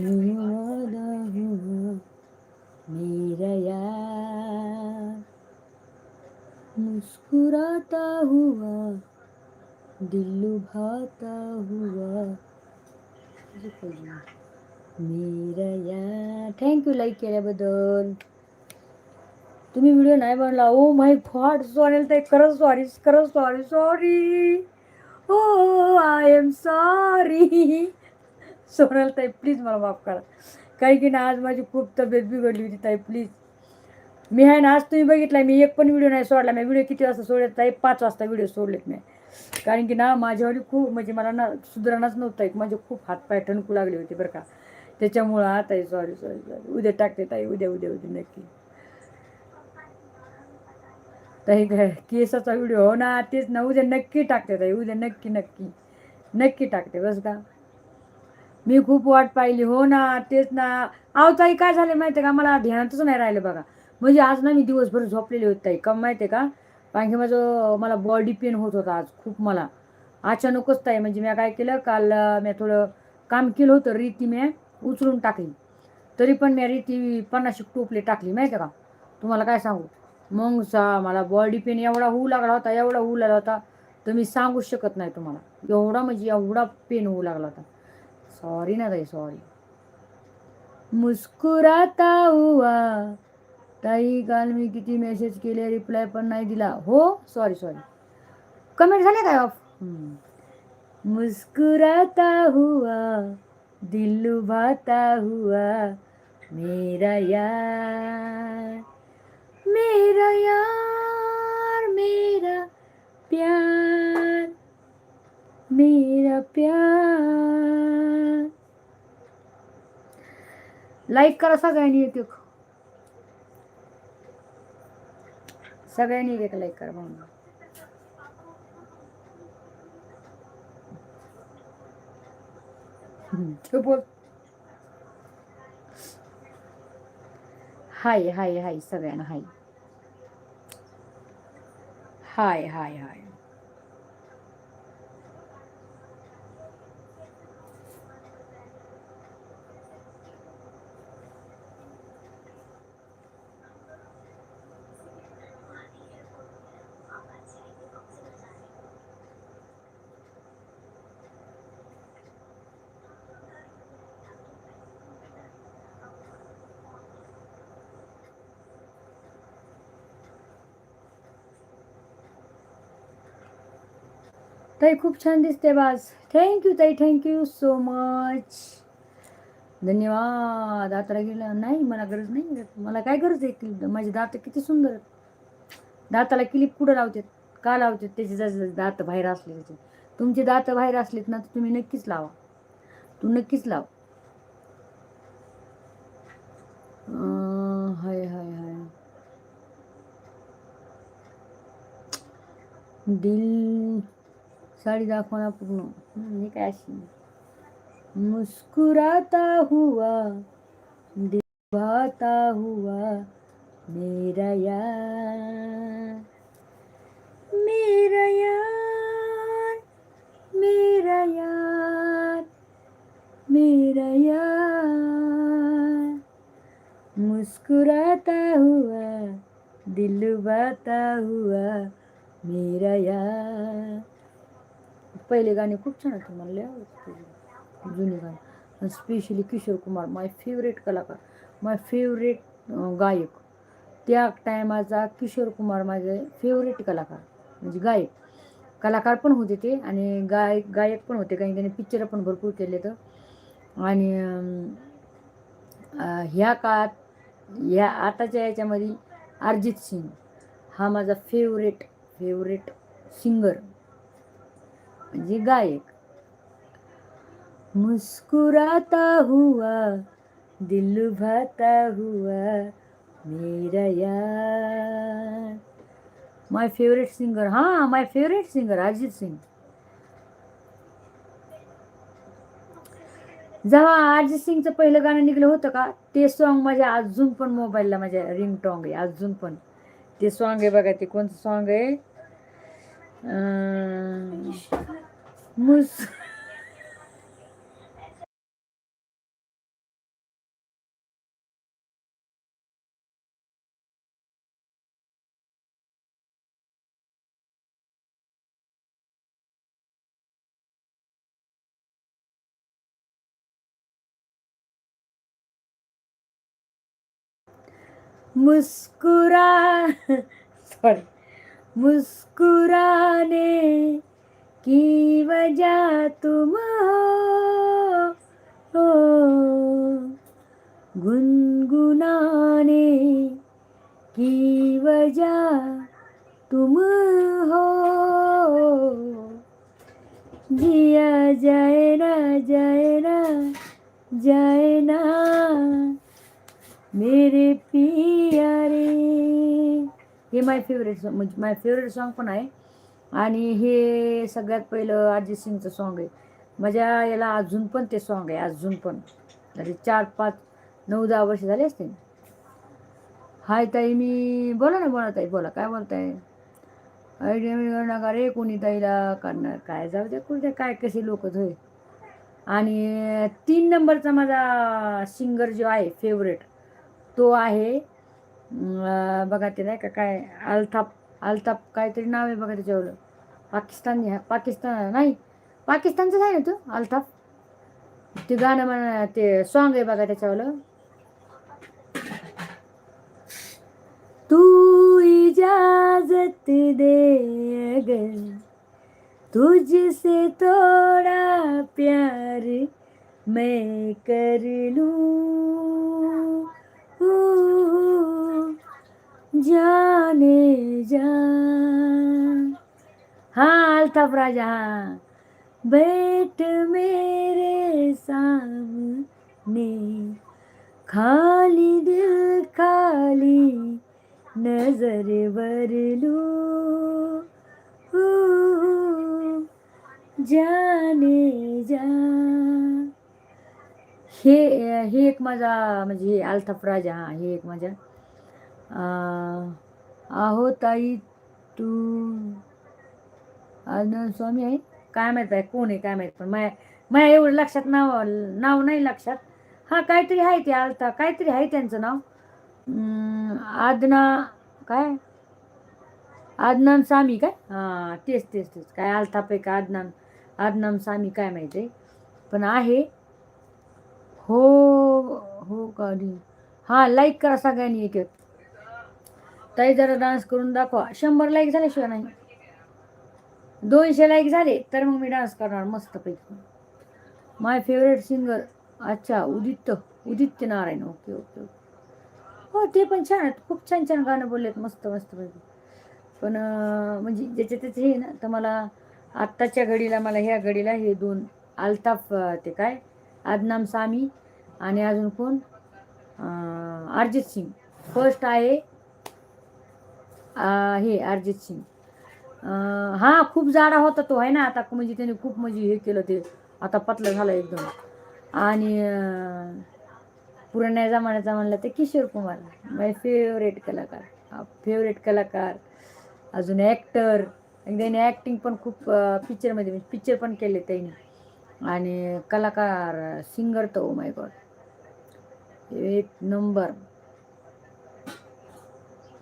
मेरा यार मुस्कुराता हुआ दिल लुभाता हुआ। मेरा यार थँक्यू लाईक केल्याबद्दल। तुम्ही व्हिडिओ नाही बनला ओ माय गॉड सॉरी ते खरंच सॉरी खरंच सॉरी सॉरी हो I am sorry Sonal tai please मला माफ करा. काही की ना आज माझी खूप तब्येत बिघडली होती ताई प्लीज मी आहे ना आज तुम्ही बघितला मी एक पण व्हिडिओ नाही सोडला. मी व्हिडिओ किती वाजता सोडले ताई? पाच वाजता व्हिडिओ सोडलेत नाही कारण की ना माझ्यावाली खूप म्हणजे मला ना सुधारणाच नव्हता एक म्हणजे खूप हातपाय ठणकू लागले होते बरं का. त्याच्यामुळं हा ताई सॉरी सॉरी सॉरी उद्या टाकते ताई उद्या उद्या उद्या नक्की. ताई केसाचा व्हिडिओ हो ना तेच ना उद्या नक्की टाकते ताई उद्या नक्की नक्की. नक्की टाकते बस का. मी खूप वाट पाहिली. हो ना तेच ना. अहो ताई काय झालं माहिती आहे का? मला ध्यानातच नाही राहिलं बघा. म्हणजे आज ना मी दिवसभर झोपलेली होती ताई. कम माहिती आहे का? कारण की माझं मला बॉडी पेन होत होता आज खूप मला. अचानकच ताई म्हणजे मी काय केलं? काल मी थोडं काम केलं होतं रीती मी उचलून टाकली. तरी पण मी रीती पन्नाशी टोपले टाकली माहिती आहे का? तुम्हाला काय सांगू? मग सा मला बॉडी पेन एवढा होऊ लागला होता एवढा होऊ लागला होता तर मी सांगू शकत नाही तुम्हाला. एवढा म्हणजे एवढा पेन होऊ लागला होता. सॉरी ना ताई सॉरी मुस्कुराता हुआ ताई काल मी किती मेसेज केले रिप्लाय पण नाही दिला. हो? सॉरी सॉरी कमेंट झाले काय ऑफ मुस्कुराता हुआ दिल लुभाता हुआ मेरा यार मेरा यार मेरा प्यार मेरा प्यार। लाईक करा सगळ्यांनी एक एक. सगळ्यांनी एक एक लाईक करा म्हणून. बोल. हाय हाय हाय सगळ्यांना हाय. हाय हाय हाय. ताई खूप छान दिसते बाज. थँक्यू ताई थँक्यू सो मच धन्यवाद. दाताला गेला. नाही मला गरज नाही मला काय गरज आहे क्लिप माझे दात किती सुंदर आहेत. दाताला क्लिप कुठं लावतात? का लावतात? त्याचे जर दात बाहेर असले त्याचे तुमचे दात बाहेर असलेत ना तर तुम्ही नक्कीच लावा. तू नक्कीच लाव. हय हाय हाय हाय. दिल साडी दाखवा ना पूर्ण. म्हणजे काय अशी? मुस्कुराता हुआ दिवाता हुआ मेरा यार मेरा यार मेरा यार मेरा यार। मुस्कुराता हुआ दिल लुभाता हुआ मेरा यार। पहिले गाणे खूप छान होते. मला लय आवडते जुनी गाणी. Specially Kishore Kumar my favourite कलाकार माय फेवरेट गायक. त्या टायमाचा किशोर कुमार माझे फेवरेट कलाकार म्हणजे गायक. कलाकार पण होते ते आणि गायक गायक पण होते. काही त्यांनी पिक्चर पण भरपूर केले तर. आणि ह्या काळात ह्या आताच्या याच्यामध्ये अरिजित सिंग हा माझा फेवरेट फेवरेट सिंगर म्हणजे गायक. मुस्कुराता हुआ दिल भाता हुआ मेरा यार. माय फेवरेट सिंगर हां my favourite singer Ajit Singh जेव्हा अरिजित सिंगचं पहिलं गाणं निघलं होतं का ते सॉन्ग माझ्या अजून पण मोबाईलला माझ्या रिंग टॉंग आहे अजून पण. ते सॉन्ग आहे बघा ते कोणतं सॉन्ग आहे? Muss. मुस्कुरा सॉरी मुस्कुराने की वजह तुम हो, हो। गुनगुनाने की वजह तुम हो। जिया जय ना जय ना जय ना मेरे पियारे। हे my favourite song my favourite song पण आहे आणि हे सगळ्यात पहिलं अरिजित सिंगचं सॉन्ग आहे. माझ्या याला अजून पण ते सॉन्ग आहे अजून पण. तरी चार पाच नऊ दहा वर्ष झाले असते हाय ताई मी बोला ना बोला ताई बोला काय बोलताय? आयडिया नका रे कोणी ताईला करणार? काय जाऊ दे कोणते काय कसे लोक होय आणि तीन नंबरचा माझा सिंगर जो आहे फेवरेट तो आहे बघा ते नाही का काय अल्ताप अल्ताफ काहीतरी नाव आहे बघा त्याच्यावर. पाकिस्तानी आहे पाकिस्तान नाही पाकिस्तानचं आहे ना तू अल्ताफ? ते गाणं म्हणा ते सॉन्ग आहे बघा त्याच्यावर तू इजाजत दे अगर तुझसे थोड़ा प्यार मैं कर लूं। जाने जा। हाँ अल्ताफ राजा हाँ बैठ मेरे सामने खाली दिल खाली नजर भर लू। जाने जा। हे हे एक माझा म्हणजे हे अल्ताफ राजा हा हे एक माझ्या. आहो ताई तू आनंद स्वामी आहे. काय माहीत आहे कोण आहे काय माहीत. पण माया माया एवढं लक्षात नाव नाव नाही लक्षात. हां काहीतरी आहे ते आलता. काहीतरी आहे त्यांचं नाव. आदना काय? आदनान सामी काय? हां तेच तेच तेच. काय अल्ताफ आहे का आदनान आदनान सामी काय माहिती आहे. पण आहे. हो हो का हां लाईक करा सगळ्यांनी एक ताई जरा डान्स करून दाखवा. शंभर लाईक झाल्याशिवाय नाही. दोनशे लाईक झाले तर मग मी डान्स करणार मस्तपैकी. माय फेवरेट सिंगर अच्छा Udit Uditya Narayan. Okay okay okay हो ते पण छान आहेत. खूप छान छान गाणं बोललेत मस्त मस्तपैकी. पण म्हणजे ज्याचे त्याचे हे ना तर मला आत्ताच्या घडीला मला ह्या घडीला हे दोन अल्ताफ ते काय? आदनाम सामी आणि अजून कोण? अरिजित सिंग. फर्स्ट आहे हे अरिजित सिंग. हा खूप जाडा होता तो आहे ना आता म्हणजे त्याने खूप म्हणजे हे केलं ते आता पतला झाला एकदम. आणि पुरण्या पुराण्या जमान्याचा म्हणलं ते किशोर कुमार माय फेवरेट कलाकार फेवरेट कलाकार अजून ॲक्टर त्याने ॲक्टिंग पण खूप पिक्चरमध्ये पिक्चर म्हणजे पण केले त्यांनी. आणि कलाकार सिंगर तो ओ माय गॉड एक नंबर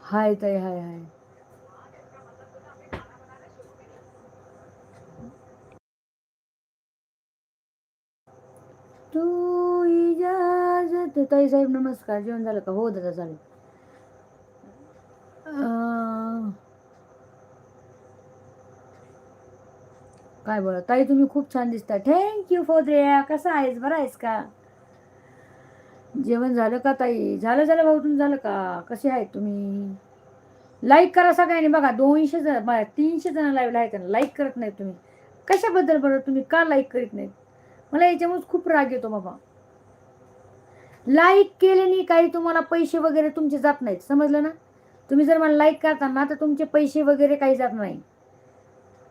हाय ताई हाय हाय. तू इजाजत. ताई साहेब नमस्कार. जेवण झालं का? हो दादा चालेल काय बोला ताई तुम्ही खूप छान दिसता. थँक्यू फोद्रिया कसा आहेस? बरा आहेस का? जेवण झालं का ताई? झालं झालं भाऊ तुम्ही झालं का? कसे आहेत तुम्ही? लाईक करा सगळ्यांनी. बघा दोनशे जण तीनशे जण लाईव्ह आहेत लाईक करत नाही तुम्ही. कशाबद्दल बरं? तुम्ही का लाईक करीत नाहीत? मला याच्यामुळे खूप राग येतो बाबा. लाईक केल्याने काही तुम्हाला पैसे वगैरे तुमचे जात नाहीत. समजलं ना? तुम्ही जर मला लाईक करता ना तर तुमचे पैसे वगैरे काही जात नाही.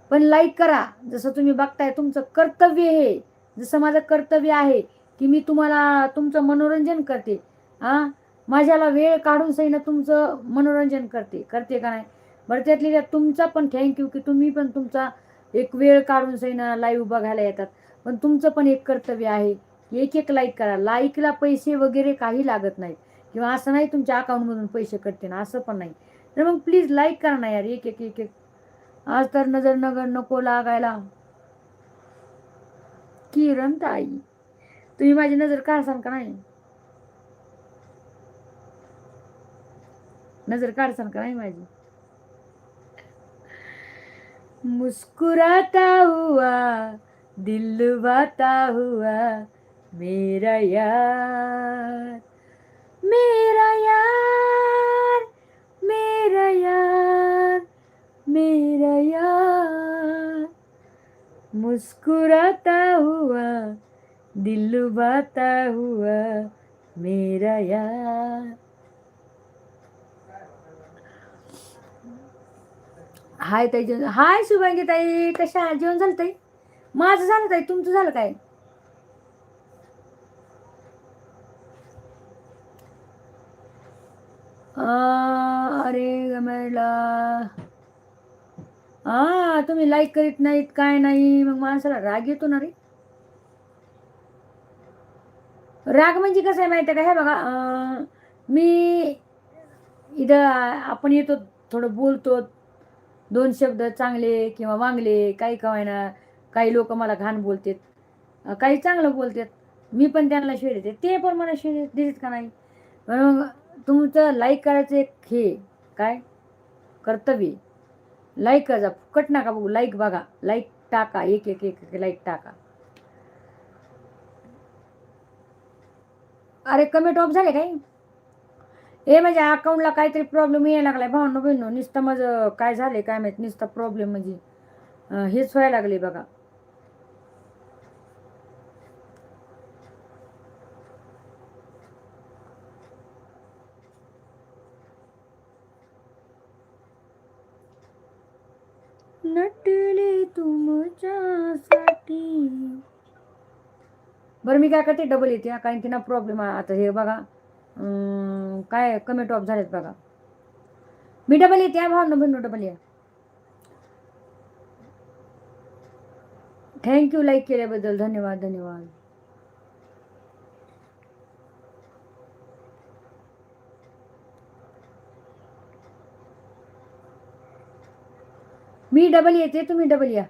पण लाईक करा. जसं तुम्ही बघताय तुमचं कर्तव्य हे जसं माझं कर्तव्य आहे की मी तुम्हाला तुमचं मनोरंजन करते. हां माझ्याला वेळ काढून सही तुमचं मनोरंजन करते. करते का नाही? बरं त्यातली तुमचा पण थँक्यू की तुम्ही पण तुमचा एक वेळ काढून सही लाईव्ह बघायला येतात. पण तुमचं पण एक कर्तव्य आहे. एक एक लाईक करा. लाईकला पैसे वगैरे काही लागत नाहीत. किंवा असं नाही तुमच्या अकाउंटमधून पैसे कटते ना असं पण नाही. तर मग प्लीज लाईक करा ना यार. एक एक एक एक. आज तर नजर नगर नको लागायला. किरण ताई तुम्ही माझी नजर काढसान का नाही? नजर काढसान का नाही माझी? मुस्कुराता हुआ दिल बाता हुआ मेरा यार मेरा यार मेरा यार मेरा यार। मुस्कुराता हुआ दिल बाता हुआ मेरा यार। हाय ताई जेवण हाय शुभांगी ताई कशा आहात? जेवण झालं ताई? माझं झालं ताई तुमचं झालं काय? अरे गमेला हा तुम्ही लाईक करीत नाहीत काय नाही मग माणसाला राग येतो ना रे. राग म्हणजे कसं आहे माहिती आहे का? हे बघा मी इथं आपण येतो थोडं बोलतो दोन शब्द चांगले किंवा वांगले काही कवायना काही लोक मला घाण बोलतात. काही चांगलं बोलतात. मी पण त्यांना शेड देते. ते पण मला शेड देतात का नाही? मग तुमचं लाईक करायचं एक हे काय? कर्तव्य. लाईक करा. फुकट नका बघू. लाईक बघा. लाईक टाका. एक एक एक लाईक टाका. अरे कमेंट ऑफ झाले काही ए माझ्या अकाउंटला काहीतरी प्रॉब्लेम यायला लागलाय. भावनो बहिणो नुसतं माझं काय झालंय काय माहीत नुसतं प्रॉब्लेम म्हणजे. हेच व्हायला लागले बघा. नटले तुमच्यासाठी. बरं मी काय करते? डबल येते. हा, कारण की ना प्रॉब्लेम आता हे बघा. काय कमी टॉप झालेत बघा. मी डबल येते भावना बहिणू डबल या. थँक्यू लाईक केल्याबद्दल. धन्यवाद धन्यवाद. मी डबल येते तुम्ही डबल या.